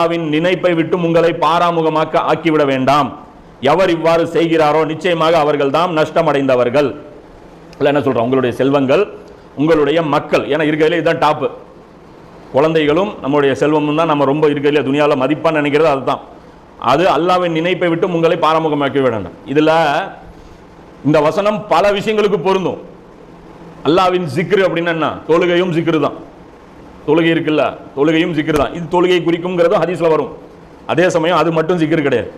அல்லாவின் நினைப்பை விட்டு உங்களை பாராமுகமாக்க ஆக்கிவிட வேண்டாம். எவர் இவ்வாறு செய்கிறாரோ நிச்சயமாக அவர்கள் தான் நஷ்டமடைந்தவர்கள். இல்லை என்ன சொல்கிறோம் உங்களுடைய செல்வங்கள் உங்களுடைய மக்கள். ஏன்னா இருக்கிறதுல இதுதான் டாப்பு. குழந்தைகளும் நம்மளுடைய செல்வமும் தான் நம்ம ரொம்ப இருக்கிறதுல துணியாவில் மதிப்பாக நினைக்கிறது அதுதான். அது அல்லாவின் நினைப்பை விட்டு உங்களை பாராமுகமாக்கி விடணும் வேண்டாம். இதுல இந்த வசனம் பல விஷயங்களுக்கு பொருந்தும். அல்லாவின் சிக்ரு அப்படின்னா என்ன? தொழுகையும் சிக்ரு தான் தொழுகை இருக்குல்ல? தொழுகையும் சிக்கர் தான். இது தொழுகை குறிக்கும்ங்கிறதும் ஹதீஸில் வரும். அதே சமயம் அது மட்டும் சிக்கர் கிடையாது.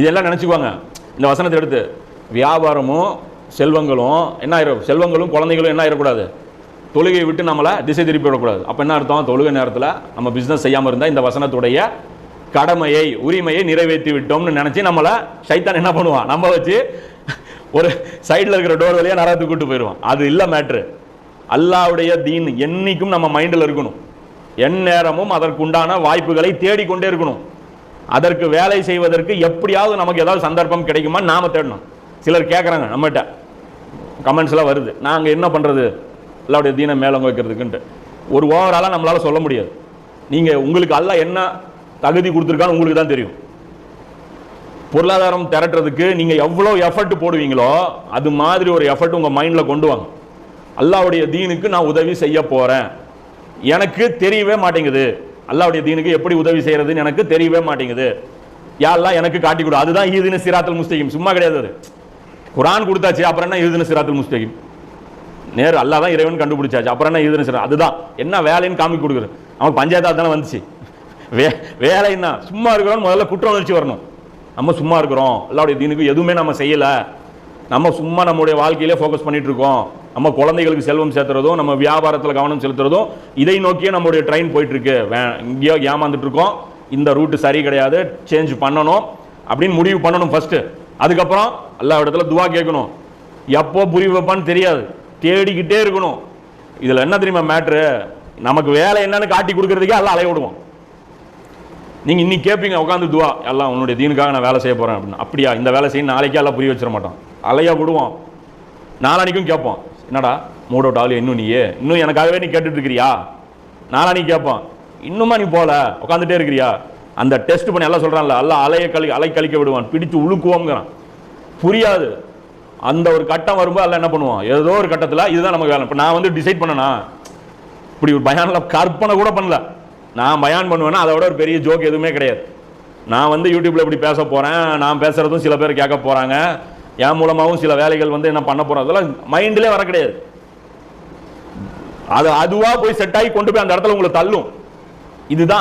இதெல்லாம் நினச்சிக்குவாங்க இந்த வசனத்தை எடுத்து வியாபாரமும் செல்வங்களும் என்ன ஆயிரும் செல்வங்களும் குழந்தைகளும் என்ன ஆயிடக்கூடாது தொழுகையை விட்டு நம்மளை திசை திருப்பி விடக்கூடாது. அப்போ என்ன அர்த்தம்? தொழுகை நேரத்தில் நம்ம பிஸ்னஸ் செய்யாமல் இருந்தால் இந்த வசனத்துடைய கடமையை உரிமையை நிறைவேற்றி விட்டோம்னு நினச்சி நம்மளை சைத்தான் என்ன பண்ணுவான்? நம்ம வச்சு ஒரு சைடில் இருக்கிற டோர் வழியாக நரகத்துக்கு கூட்டு போயிடுவான். அது இல்லை மேட்ரு அல்லாவுடைய தீன் என்னைக்கும் நம்ம மைண்டில் இருக்கணும். எந்நேரமும் அதற்குண்டான வாய்ப்புகளை தேடிக்கொண்டே இருக்கணும். அதற்கு வேலை செய்வதற்கு எப்படியாவது நமக்கு ஏதாவது சந்தர்ப்பம் கிடைக்குமா? நாம தேடணும். சிலர் கேட்குறாங்க நம்மகிட்ட. கமெண்ட்ஸ்லாம் வருது. நாங்கள் என்ன பண்ணுறது அல்லாவுடைய தீனை மேலங்க வைக்கிறதுக்குன்ட்டு. ஒரு ஓவராலாக நம்மளால் சொல்ல முடியாது. நீங்கள் உங்களுக்கு அல்லாஹ் என்ன தகுதி கொடுத்துருக்கான்னு உங்களுக்கு தான் தெரியும். பொருளாதாரம் திரட்டுறதுக்கு நீங்கள் எவ்வளோ எஃபர்ட் போடுவீங்களோ அது மாதிரி ஒரு எஃபர்ட் உங்கள் மைண்டில் கொண்டு வாங்க. அல்லாவுடைய தீனுக்கு நான் உதவி செய்ய போகிறேன் எனக்கு தெரியவே மாட்டேங்குது. அல்லாவுடைய தீனுக்கு எப்படி உதவி செய்கிறதுன்னு எனக்கு தெரியவே மாட்டேங்குது. யாரெல்லாம் எனக்கு காட்டி கொடு. அதுதான் ஈதுன்னு சிராத்தல் முஸ்தகிம். சும்மா கிடையாது அது. குரான் கொடுத்தாச்சு அப்புறம் என்ன ஈதுன்னு சிராத்தல் முஸ்தகிம்? நேரு அல்லாஹ் தான் இறைவன் கண்டுபிடிச்சாச்சு. அப்புறம் என்ன ஈதுன்னு சிரா அதுதான். என்ன வேலைன்னு காமிக்கு கொடுக்குறது அவன் பஞ்சாயத்தாக தானே வந்துச்சு. வே வேலை என்ன? சும்மா இருக்கிறோம் முதல்ல குற்ற உணர்ச்சி வரணும். நம்ம சும்மா இருக்கிறோம். அல்லாவுடைய தீனுக்கு எதுவுமே நம்ம செய்யலை. நம்ம சும்மா நம்முடைய வாழ்க்கையிலே ஃபோக்கஸ் பண்ணிட்டு இருக்கோம். நம்ம குழந்தைகளுக்கு செல்வம் சேர்த்துறதும் நம்ம வியாபாரத்தில் கவனம் செலுத்துறதும் இதை நோக்கியே நம்மளுடைய ட்ரெயின் போயிட்டுருக்கு. வே- இங்கேயோ ஏமாந்துட்டு இருக்கோம் இந்த ரூட்டு சரி கிடையாது. சேஞ்ச் பண்ணணும். அப்படின்னு முடிவு பண்ணணும் ஃபஸ்ட்டு அதுக்கப்புறம் எல்லா இடத்துல துவா கேட்கணும். எப்போ புரிய வைப்பான்னு தெரியாது. தேடிக்கிட்டே இருக்கணும். இதில் என்ன தெரியுமா மேட்ரு நமக்கு வேலை என்னன்னு காட்டி கொடுக்கறதுக்கே எல்லாம் அலைய விடுவோம். நீங்கள் இன்னைக்கு கேட்பீங்க உட்காந்து துவா எல்லாம் உன்னுடைய தீனுக்காக நான் வேலை செய்ய போகிறேன் அப்படின்னு. அப்படியா? இந்த வேலை செய்ய நாளைக்கே எல்லாம் புரிய வச்சிட மாட்டோம். அலையா விடுவோம். நாளானிக்கும் கேட்போம். என்னடா மூட் அவுட் ஆகலையே இன்னும் நீயே? இன்னும் எனக்காகவே நீ கேட்டுட்டு இருக்கிறியா நானா நீ கேட்பான். இன்னுமா நீ போகல உட்காந்துட்டே இருக்கிறியா? அந்த டெஸ்ட் பண்ணி எல்லாம் சொல்கிறான்ல எல்லாம் அலைய கழி அலை கழிக்க விடுவான். பிடிச்சு உழுக்குவோங்கிறான் புரியாது. அந்த ஒரு கட்டம் வரும்போது எல்லாம் என்ன பண்ணுவோம் ஏதோ ஒரு கட்டத்தில் இதுதான் நமக்கு வேலை. இப்போ நான் வந்து டிசைட் பண்ணனா? இப்படி ஒரு பயானில் கற்பனை கூட பண்ணல. நான் பயான் பண்ணுவேன்னா அதை விட ஒரு பெரிய ஜோக் எதுவுமே கிடையாது. நான் வந்து யூடியூப்பில் இப்படி பேச போகிறேன் நான் பேசுகிறதும் சில பேர் கேட்க போகிறாங்க என் மூலமாகவும் சில வேலைகள் வந்து என்ன பண்ண போறோம்? அதெல்லாம் மைண்டிலே வர கிடையாது. அது அதுவா போய் செட் ஆகி கொண்டு போய் அந்த இடத்துல உங்களை தள்ளும். இதுதான்.